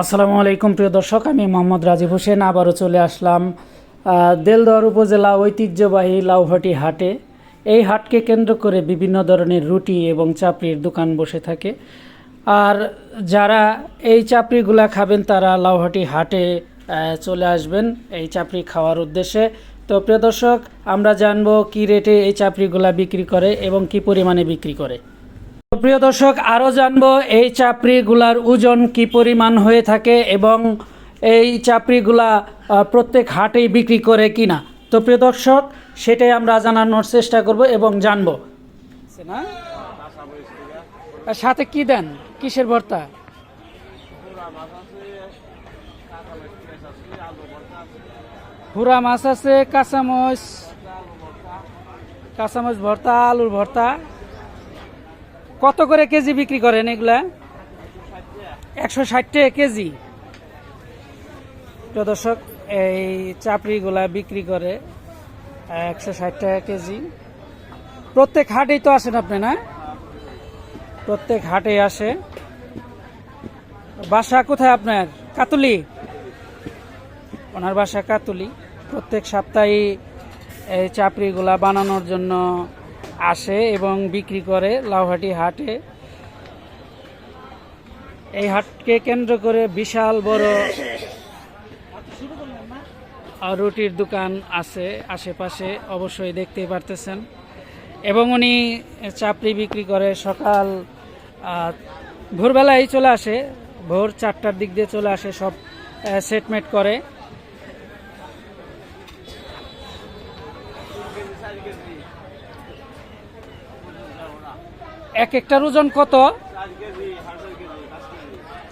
আসসালামু আলাইকুম প্রিয় দর্শক। আমি মোহাম্মদ রাজীব হোসেন আবারও চলে আসলাম আহ, দেলদুয়ার উপজেলা ঐতিহ্যবাহী লাউহাটি হাটে। এই হাটকে কেন্দ্র করে বিভিন্ন ধরনের রুটি এবং চাপড়ির দোকান বসে থাকে। আর যারা এই চাপড়িগুলা খাবেন তারা লাউহাটি হাটে চলে আসবেন এই চাপড়ি খাওয়ার উদ্দেশ্যে। তো প্রিয় দর্শক আমরা জানব কী রেটে এই চাপড়িগুলা বিক্রি করে এবং কি পরিমাণে বিক্রি করে। প্রিয় দর্শক, আরও জানব এই চাপড়িগুলার ওজন কি পরিমাণ হয়ে থাকে এবং এই চাপড়িগুলা প্রত্যেক হাটেই বিক্রি করে কিনা। তো প্রিয় দর্শক, সেটাই আমরা জানানোর চেষ্টা করব এবং জানব। সাথে কি দেন? কিসের ভর্তা? হুরা মাছ আছে কাঁচামচ কাঁচামচ ভর্তা, আলুর ভর্তা। কত করে কেজি বিক্রি করেন এগুলা? একশো ষাট টাকা কেজি। দর্শক, এই চাপড়িগুলা বিক্রি করে একশো ষাট টাকা কেজি। প্রত্যেক হাটেই তো আসেন আপনি, না? প্রত্যেক হাটে আসে। বাসা কোথায় আপনার? কাতুলি? ওনার বাসা কাতুলি। প্রত্যেক সপ্তাহে এই চাপড়িগুলা বানানোর জন্য আসে এবং বিক্রি করে লাউহাটি হাটে। এই হাটকে কেন্দ্র করে বিশাল বড় রুটির দোকান আছে আশেপাশে, অবশ্যই দেখতেই পারতেছেন। এবং উনি চাপড়ি বিক্রি করে সকাল ভোরবেলায় চলে আসে, ভোর চারটার দিক দিয়ে চলে আসে, সব সেটমেট করে। এক একটার ওজন কত?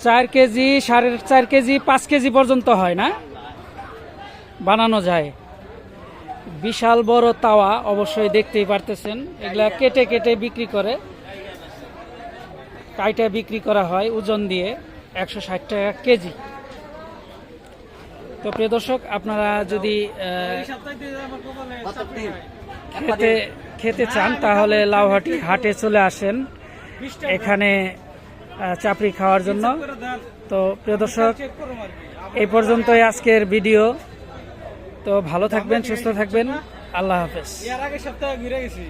চার কেজি, সাড়ে চার কেজি, পাঁচ কেজি পর্যন্ত হয় না? বানানো যায়। বিশাল বড় তাওয়া অবশ্যই দেখতেই পারতেছেন। এগুলা কেটে কেটে বিক্রি করে। কাইটা বিক্রি করা হয় ওজন দিয়ে একশো ষাট টাকা কেজি। তো প্রিয় দর্শক, আপনারা যদি খেতে খেতে চান, তাহলে লাউহাটি হাটে চলে আসেন। এখানে চাপড়ি খাওয়ার জন্য। তো প্রিয় দর্শক, এই পর্যন্তই আজকের ভিডিও। তো ভালো থাকবেন, সুস্থ থাকবেন। আল্লাহ হাফেজ। এর আগে সপ্তাহে ঘুরে গেছি।